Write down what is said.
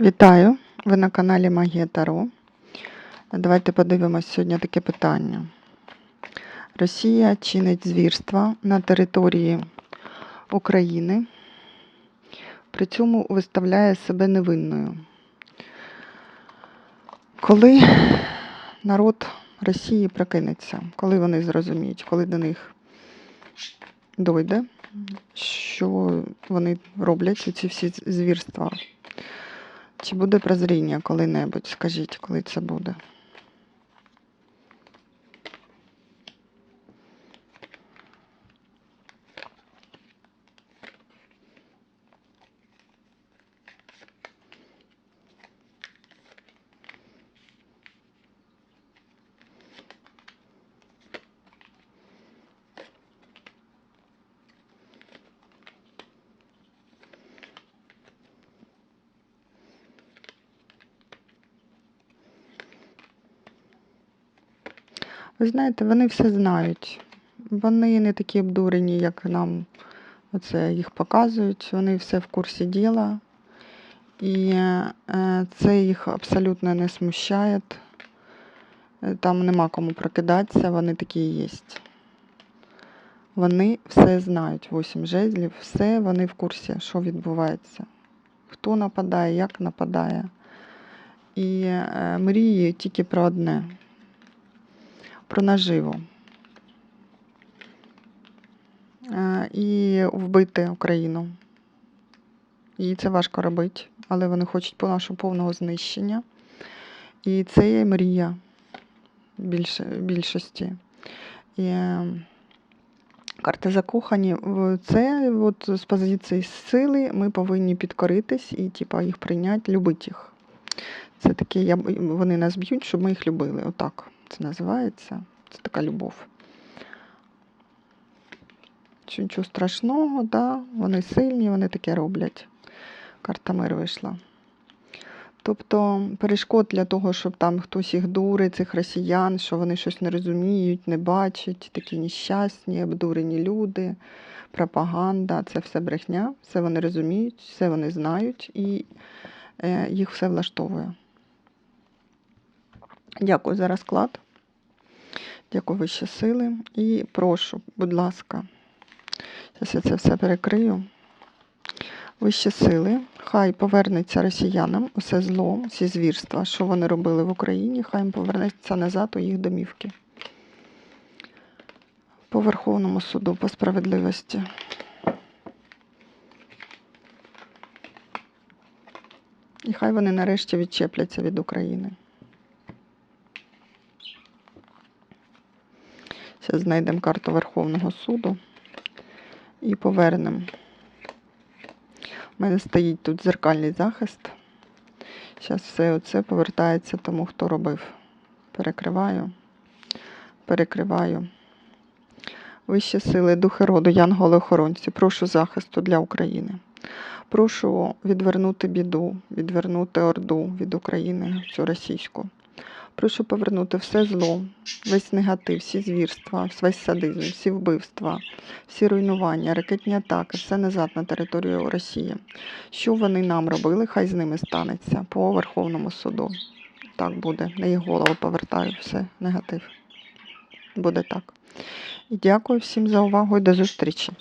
Вітаю! Ви на каналі Магія Таро. Давайте подивимось сьогодні таке питання. Росія чинить звірства на території України, при цьому виставляє себе невинною. Коли народ Росії прокинеться, коли вони зрозуміють, коли до них дойде, що вони роблять ці всі звірства. Чи буде прозріння коли-небудь? Скажіть, коли це буде? Ви знаєте, вони все знають. Вони не такі обдурені, як нам оце їх показують. Вони все в курсі діла. І е, це їх абсолютно не смущає. Е, Там нема кому прокидатися, вони такі і є. Вони все знають, восім жезлів, все вони в курсі, що відбувається. Хто нападає, як нападає. І е, мріє тільки про одне про наживу. І вбити Україну. І це важко робити, але вони хочуть по нашого повного знищення. І це є мрія більш, більшості. І е, карти закохані. Це от з позиції сили ми повинні підкоритись і типа, їх прийняти, любити їх. Це таке, я, вони нас б'ють, щоб ми їх любили. Отак це називається. Це така любов. Чи Нічого страшного, да? вони сильні, вони таке роблять. Карта мир вийшла. Тобто перешкод для того, щоб там хтось їх дурить, цих росіян, що вони щось не розуміють, не бачать, такі нещасні, обдурені люди, пропаганда це все брехня, все вони розуміють, все вони знають і е, їх все влаштовує. Дякую за розклад. Дякую вищі сили. І прошу, будь ласка, зараз я це все перекрию. Вищі сили, хай повернеться росіянам усе зло, всі звірства, що вони робили в Україні, хай їм повернеться назад у їх домівки. По Верховному суду, по справедливості. І хай вони нарешті відчепляться від України. Зараз знайдемо карту Верховного суду і повернемо. У мене стоїть тут зеркальний захист. Зараз все оце повертається тому, хто робив. Перекриваю, перекриваю. Вищі сили, духи роду, янголи-охоронці, прошу захисту для України. Прошу відвернути біду, відвернути орду від України, цю російську. Прошу повернути все зло, весь негатив, всі звірства, весь садизм, всі вбивства, всі руйнування, ракетні атаки, все назад на територію Росії. Що вони нам робили, хай з ними станеться по Верховному суду. Так буде. На їх голову повертаю все, негатив. Буде так. І дякую всім за увагу і до зустрічі.